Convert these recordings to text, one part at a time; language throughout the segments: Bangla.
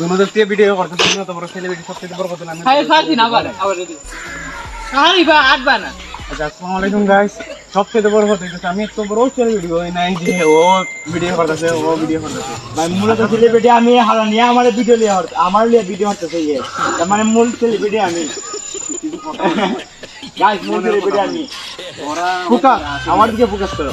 দুনোদের দিয়ে ভিডিও করতেছি না তোমার সেলিব্রিটি সবচেয়ে বড় কথা আমি খাই খাচ্ছি না আবার আবার রেডি কাহারি বা আটবা না আচ্ছা আসসালামু আলাইকুম গাইস সবচেয়ে বড় কথা হচ্ছে আমি একটু বড় সেলিব্রিটি হই নাই যে ও ভিডিও করতেছে ও ভিডিও করতেছে। ভাই মূলত সেলিব্রিটি আমি হারা নিয়ে আমার ভিডিও লিয়ে হচ্ছে আমার লিয়ে ভিডিও হচ্ছে ইয়ে। তার মানে মূল সেলিব্রিটি আমি। গাইস মূল সেলিব্রিটি আমি। ওরা ফোকাস আমার দিকে ফোকাস করো।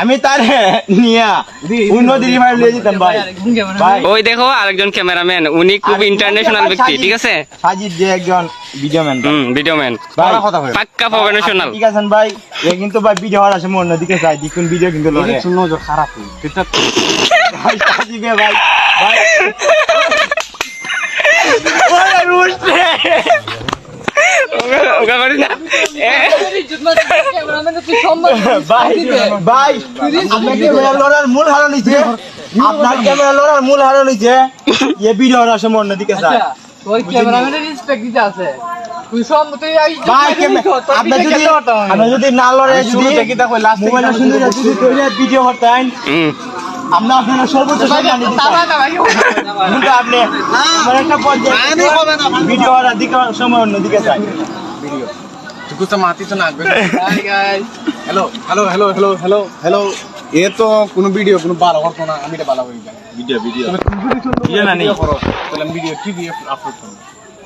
আমি তার নিয়ে ভাই। ওই দেখো আরেকজন ক্যামেরাম্যান উনি খুব ইন্টারন্যাশনাল ব্যক্তি ঠিক আছে? সাজিদ যে একজন ভিডিও ম্যান হুম ভিডিও ম্যান কথা বলে। পাক্কা প্রফেশনাল ঠিক আছেন ভাই। এ কিন্তু ভাই ভিডিও হওয়ার আছে অন্যদিকে চাই দেখুন ভিডিও কিন্তু লড়ে। শুনো যে খারাপ ভাই সাজিদে ভাই। ভাই। ওরে ওকা করি না। ভাই ভাই আপনার ক্যামেরা লড়ার মূল হারান হইছে আপনার ক্যামেরা লড়ার মূল হারান হইছে এ ভিডিও হওয়ার আছে অন্যদিকে আচ্ছা ওই ক্যামেরাম্যানের রেসপেক্ট দিতে আছে। ভাই আপনি যদি না লড়ে যদি দেখো লাস্ট মোবাইলের সুন্দর যদি তৈরি ভিডিও করতেন আমরা আপনারা সর্বোচ্চ সম্মান দিতাম কিন্তু আপনি একটা পর্যায়ে ভিডিও দিকে সময় অন্যদিকে চাই। তুই তো মাতি তো নাচবে hello hello hello hello hello hello এ তো কোনো ভিডিও কোনো ভালো করতো না আমি এটা ভালো করি ভিডিও ভিডিও তবে তুমি যদি সুন্দর ভিডিও না নেই। তাহলে ভিডিও কি দিয়ে আপলোড করব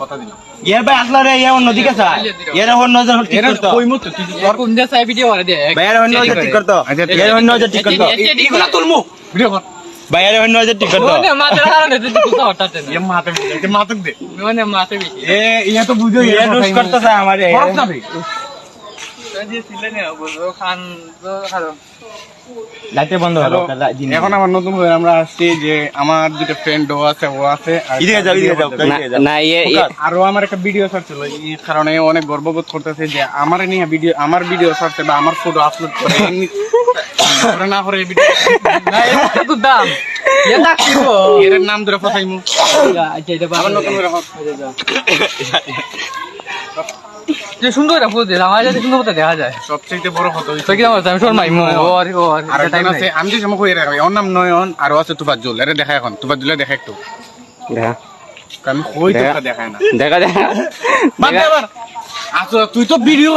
কথা দিলাম এর ভাই আসলে রে এ অন্যদিকে চাই এর অন্য নজর ঠিক করতো কই মতো তুই কোন দেশ আই ভিডিও করে দে ভাই এর অন্য নজর ঠিক করতো আচ্ছা, ঠিক এর অন্য নজর ঠিক করতো এগুলা তুলমু ভিডিও কর ঠিক মানে কারণে তুই কিছু মাতে এ মাতক দে মানে মাথা এ ইয়া তো বুঝো করতে চায় আমার। খরচ না ভাই যে ছিলেন বুঝো খান তো খালো। লাইটে বন্ধ হলো এখন আমার নতুন করে আমরা আসছি যে আমার দুটো ফ্রেন্ড ও আছে ও আছে ইয়ে ইয়ে- আরও আমার একটা ভিডিও ছাড়ছিল এই কারণে অনেক গর্ববোধ করতেছে যে আমার নিয়ে ভিডিও আমার ভিডিও ছাড়ছে বা আমার ফটো আপলোড করে না করে ভিডিও না এটা তো দাম। এ ডাকিব এর নাম ধরে ফসাইমু। আচ্ছা এটা আবার নতুন করে ফস- যে সুন্দর এটা ফুল দিলাম আমার সুন্দর মতো দেখা যায়। সবচেয়ে বড় কথা হইছে। তো কি আমার আমি শোন মাইমু ওর ওর আর টাইম আছে আমি যে সময় কই রাখি ওর নাম নয়ন আর ও আছে তুফাজ্জুল এর দেখা এখন। তুফাজ্জুলে দেখা একটু। দেখা। আমি কই তো দেখা। দেখায় না। দেখা দেখা। বাদ দে আবার। আচ্ছা তুই তো ভিডিও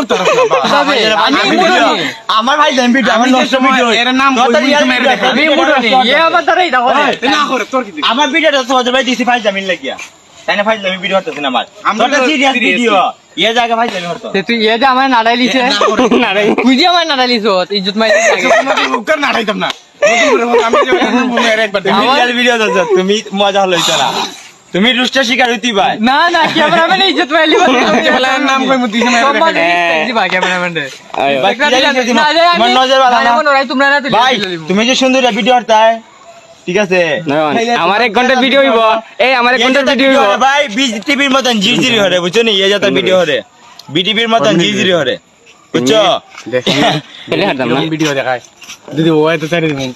আমার ভাই জান ভিডিও আমার নষ্ট ভিডিও এর নাম কই, ওই সময় এর দেখা। আমি মুডো এ আমার দ্বারা এটা না করে তোর কি আমার ভিডিওটা সহজে ভাই দিছি ফাইল জামিন লাগিয়া। তাই না জামিন ভিডিও হতেছে না আমার। আমরা সিরিয়াস ভিডিও ইয়ে মাই তোমাকে উপকার না খাইতাম না। নতুন আমি যে বলব এর একবার তুমি ভিডিও মজা হলো না তুমি রুস্টার শিকার হইতি ভাই না না ক্যামেরাম্যান ইজ্জত লিবা বলে নাম কই মুদি সময় সম্মান হ্যাঁ। ক্যামেরাম্যান রে। ভাই, নজর বাঁধা না। তোমরা না ভাই তুমি যে সুন্দর ভিডিও হতায় ঠিক আছে? আমার এক ঘণ্টার ভিডিও হইব। এই আমার এক ঘণ্টার ভিডিও হইব। ভাই বিজ টিভির মতন জিরজিরি হরে বুঝছ নি? এই যাতে ভিডিও হরে। বিটিভির মতন জিরজিরি হরে বুঝছ? দেখি না। ভিডিও দেখায়? দিদি ও এত চারি দিন